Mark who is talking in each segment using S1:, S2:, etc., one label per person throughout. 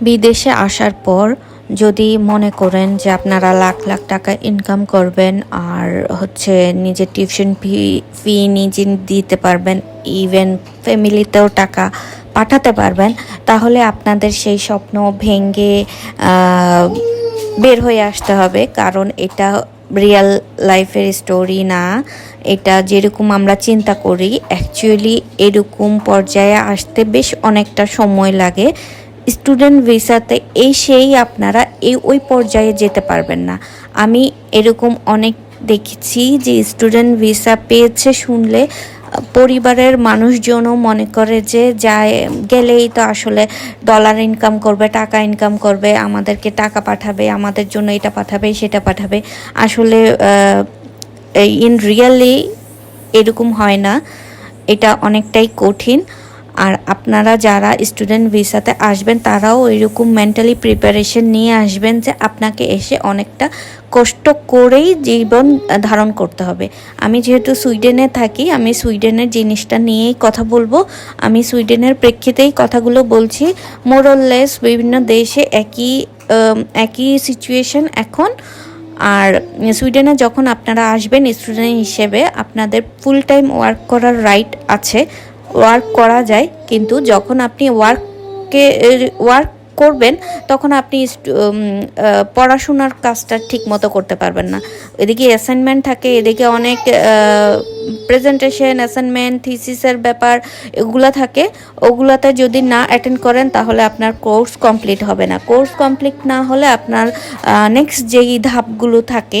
S1: বিদেশে আসার পর যদি মনে করেন যে আপনারা লাখ লাখ টাকা ইনকাম করবেন আর হচ্ছে নিজের টিউশন ফি ফি নিজে দিতে পারবেন ইভেন ফ্যামিলিতেও টাকা পাঠাতে পারবেন, তাহলে আপনাদের সেই স্বপ্ন ভেঙে বের হয়ে আসতে হবে। কারণ এটা রিয়েল লাইফের স্টোরি না। এটা যেরকম আমরা চিন্তা করি অ্যাকচুয়ালি এরকম পর্যায়ে আসতে বেশ অনেকটা সময় লাগে। স্টুডেন্ট ভিসাতে এই সেই আপনারা এই ওই পর্যায়ে যেতে পারবেন না। আমি এরকম অনেক দেখেছি যে স্টুডেন্ট ভিসা পেয়েছে শুনলে, পরিবারের মানুষজনও মনে করে যে যায়, গেলেই তো আসলে ডলার ইনকাম করবে, টাকা ইনকাম করবে, আমাদেরকে টাকা পাঠাবে, আমাদের জন্য এটা পাঠাবে, সেটা পাঠাবে। আসলে ইন রিয়েলি এরকম হয় না। এটা অনেকটাই কঠিন। আর আপনারা যারা স্টুডেন্ট ভিসাতে আসবেন, তারাও এরকম মেন্টালি প্রিপারেশন নিয়ে আসবেন যে আপনাকে এসে অনেকটা কষ্ট করেই জীবন ধারণ করতে হবে। আমি যেহেতু সুইডেনে থাকি, আমি সুইডেনের জিনিসটা নিয়েই কথা বলব। আমি সুইডেনের প্রেক্ষিতেই কথাগুলো বলছি। মোরললেস বিভিন্ন দেশে একই একই সিচুয়েশন এখন। আর সুইডেনে যখন আপনারা আসবেন স্টুডেন্ট হিসেবে আপনাদের ফুল টাইম ওয়ার্ক করার রাইট আছে। ওয়ার্ক করা যায়, কিন্তু যখন আপনি ওয়ার্ককে ওয়ার্ক করবেন, তখন আপনি পড়াশোনার কাজটা ঠিক মতো করতে পারবেন না। এদিকে অ্যাসাইনমেন্ট থাকে, এদিকে অনেক প্রেজেন্টেশন অ্যাসাইনমেন্ট থিসিসের ব্যাপার এগুলা থাকে। ওগুলাতে যদি না অ্যাটেন্ড করেন, তাহলে আপনার কোর্স কমপ্লিট হবে না। কোর্স কমপ্লিট না হলে আপনার নেক্সট যেই ধাপগুলো থাকে,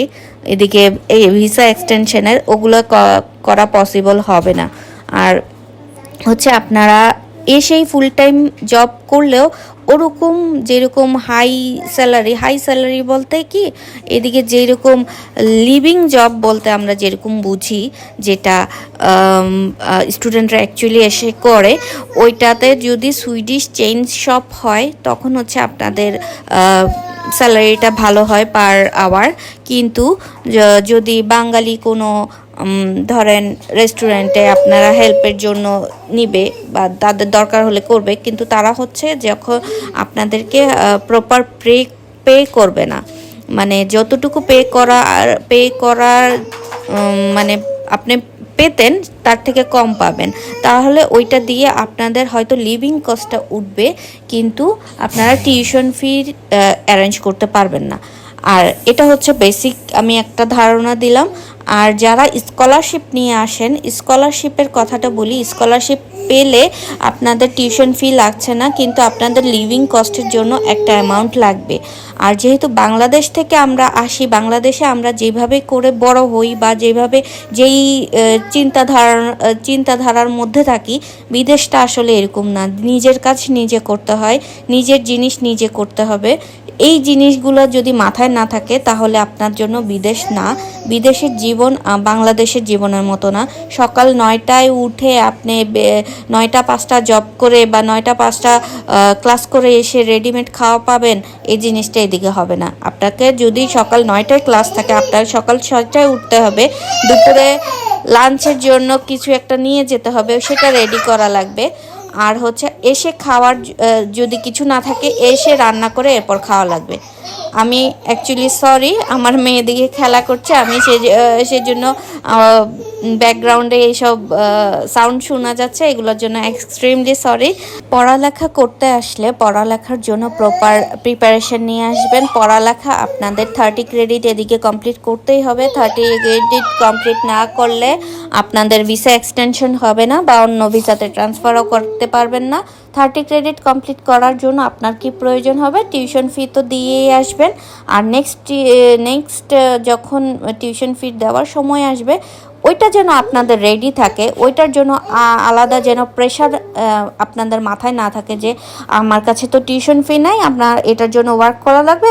S1: এদিকে এই ভিসা এক্সটেনশনের ওগুলো করা পসিবল হবে না। আর হচ্ছে আপনারা এসেই ফুল টাইম জব করলেও ওরকম যেরকম হাই স্যালারি হাই স্যালারি বলতে কি? এদিকে যেরকম লিভিং জব বলতে আমরা যেরকম বুঝি, যেটা স্টুডেন্টরা অ্যাকচুয়ালি এসে করে, ওইটাতে যদি সুইডিশ চেঞ্জ শপ হয়, তখন হচ্ছে আপনাদের স্যালারিটা ভালো হয় পার আওয়ার। কিন্তু যদি বাঙালি কোনো ধরেন রেস্টুরেন্টে আপনারা হেল্পের জন্য নিবে বা তাদের দরকার হলে করবে, কিন্তু তারা হচ্ছে যখন আপনাদেরকে প্রপার পে পে করবে না। মানে যতটুকু পে করা পে করার মানে আপনি পেতেন তার থেকে কম পাবেন। তাহলে ওইটা দিয়ে আপনাদের হয়তো লিভিং কস্টটা উঠবে, কিন্তু আপনারা টিউশন ফি অ্যারেঞ্জ করতে পারবেন না। আর এটা হচ্ছে বেসিক আমি একটা ধারণা দিলাম। আর যারা স্কলারশিপ নিয়ে আসেন স্কলারশিপের কথাটা বলি স্কলারশিপ পেলে আপনাদের টিউশন ফি লাগছে না কিন্তু আপনাদের লিভিং কস্টের জন্য একটা অ্যামাউন্ট লাগবে। আর যেহেতু বাংলাদেশ থেকে আমরা আসি বাংলাদেশে আমরা যেভাবে করে বড় হই বা যেভাবে যেই আহ, চিন্তাধারার মধ্যে থাকি বিদেশটা আসলে এরকম না। নিজের কাজ নিজে করতে হয় নিজের জিনিস নিজে করতে হবে। এই জিনিসগুলো যদি মাথায় না থাকে তাহলে আপনার জন্য বিদেশ না। বিদেশের জীবন বাংলাদেশের জীবনের মতো না। সকাল নয়টায় উঠে আপনি নয়টা পাঁচটা জব করে বা নয়টা পাঁচটা ক্লাস করে এসে রেডিমেড খাওয়া পাবেন, এই জিনিসটা এদিকে হবে না। আপনাকে যদি সকাল নয়টায় ক্লাস থাকে, আপনার সকাল ছয়টায় উঠতে হবে, দুপুরে লাঞ্চের জন্য কিছু একটা নিয়ে যেতে হবে, সেটা রেডি করা লাগবে। আর হচ্ছে এসে খাওয়ার যদি কিছু না থাকে, এসে রান্না করে এরপর খাওয়া লাগবে। আমি অ্যাকচুয়ালি সরি আমার মেয়ে দিকে খেলা করছে, আমি সে সেজন্য ব্যাকগ্রাউন্ডে এইসব সাউন্ড শোনা যাচ্ছে, এগুলোর জন্য এক্সট্রিমলি সরি পড়ালেখা করতে আসলে পড়ালেখার জন্য প্রপার প্রিপারেশন নিয়ে আসবেন। পড়ালেখা আপনাদের থার্টি ক্রেডিট এদিকে কমপ্লিট করতেই হবে। থার্টি ক্রেডিট কমপ্লিট না করলে আপনাদের ভিসা এক্সটেনশন হবে না বা অন্য ভিসাতে ট্রান্সফারও করতে পারবেন না। থার্টি ক্রেডিট কমপ্লিট করার জন্য আপনার কি প্রয়োজন হবে? টিউশন ফি তো দিয়েই আসবেন। আর নেক্সট নেক্সট যখন টিউশন ফি দেওয়ার সময় আসবে ওইটা যেন আপনাদের রেডি থাকে, ওইটার জন্য আলাদা যেন প্রেশার আপনাদের মাথায় না থাকে যে আমার কাছে তো টিউশন ফি নাই, আপনার এটার জন্য ওয়ার্ক করা লাগবে।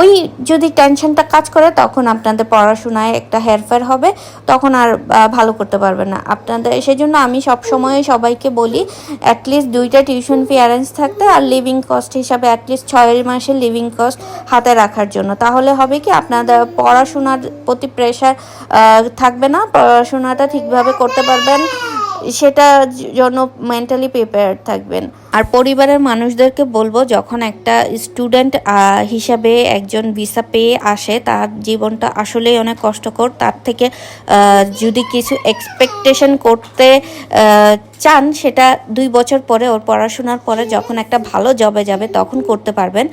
S1: ওই যদি টেনশনটা কাজ করে, তখন আপনাদের পড়াশোনায় একটা হেরফের হবে, তখন আর ভালো করতে পারবেন না। আপনাদের সেই জন্য আমি সবসময় সবাইকে বলি অ্যাটলিস্ট দুইটা টিউশন ফি অ্যারেঞ্জ থাকতে, আর লিভিং কস্ট হিসাবে অ্যাটলিস্ট ছয় মাসের লিভিং কস্ট হাতে রাখার জন্য। তাহলে হবে কি, আপনাদের পড়াশোনার প্রতি প্রেশার থাকবে না পড়াশোনাটা ঠিকভাবে করতে পারবেন, সেটা জন্য মেন্টালি প্রিপেয়ার থাকবেন। আর পরিবারের মানুষদেরকে বলব, যখন একটা স্টুডেন্ট হিসাবে একজন ভিসা পেয়ে আসে, তার জীবনটা আসলেই অনেক কষ্টকর। তার থেকে যদি কিছু এক্সপেকটেশন করতে চান, সেটা দুই বছর পরে ওর পড়াশোনার পরে যখন একটা ভালো জবে যাবে, তখন করতে পারবেন।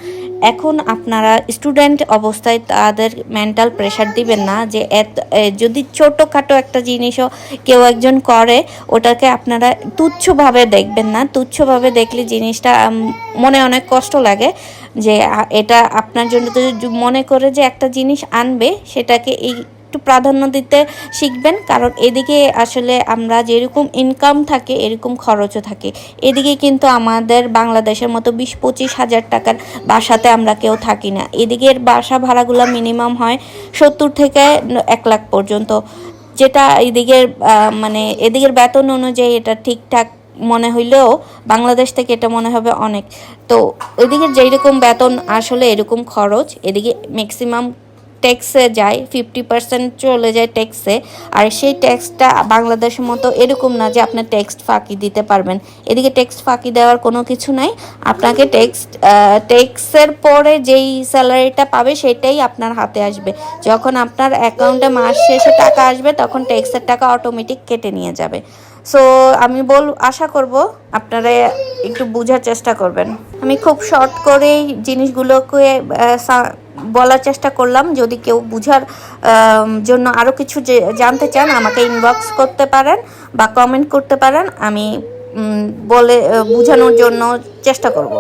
S1: এখন আপনারা স্টুডেন্ট অবস্থায় তাদের মেন্টাল প্রেশার দিবেন না যে এত যদি ছোটোখাটো একটা জিনিসও কেউ একজন করে, ওটাকে আপনারা তুচ্ছভাবে দেখবেন না। তুচ্ছভাবে দেখলে জিনিসটা মনে অনেক কষ্ট লাগে যে এটা আপনার জন্য তো মনে করে যে একটা জিনিস আনবে, সেটাকে এই একটু প্রাধান্য দিতে শিখবেন। কারণ এদিকে আসলে আমরা যেরকম ইনকাম থাকে, এরকম খরচও থাকে। এদিকে কিন্তু আমাদের বাংলাদেশের মতো বিশ পঁচিশ হাজার টাকার বাসাতে আমরা কেউ থাকি না। এদিকের বাসা ভাড়াগুলো মিনিমাম হয় সত্তর থেকে এক লাখ পর্যন্ত। যেটা এদিকের মানে এদিকের বেতন অনুযায়ী এটা ঠিকঠাক মনে হইলেও বাংলাদেশ থেকে এটা মনে হবে অনেক। তো এদিকে যেই রকম বেতন আসলে এরকম খরচ, এদিকে ম্যাক্সিমাম ট্যাক্সে যায় ফিফটি পার্সেন্ট চলে যায় ট্যাক্সে আর সেই ট্যাক্সটা বাংলাদেশের মতো এরকম না যে আপনি ট্যাক্স ফাঁকি দিতে পারবেন। এদিকে ট্যাক্স ফাঁকি দেওয়ার কোনো কিছু নাই। আপনাকে ট্যাক্স ট্যাক্সের পরে যেই স্যালারিটা পাবে সেটাই আপনার হাতে আসবে। যখন আপনার অ্যাকাউন্টে মাস শেষে টাকা আসবে, তখন ট্যাক্সের টাকা অটোমেটিক কেটে নিয়ে যাবে। সো আমি বল, আশা করব আপনারা একটু বোঝার চেষ্টা করবেন। আমি খুব শর্ট করেই জিনিসগুলোকে বলার চেষ্টা করলাম। যদি কেউ বুঝার জন্য আরও কিছু জানতে চান, আমাকে ইনবক্স করতে পারেন বা কমেন্ট করতে পারেন। আমি বলে বোঝানোর জন্য চেষ্টা করব।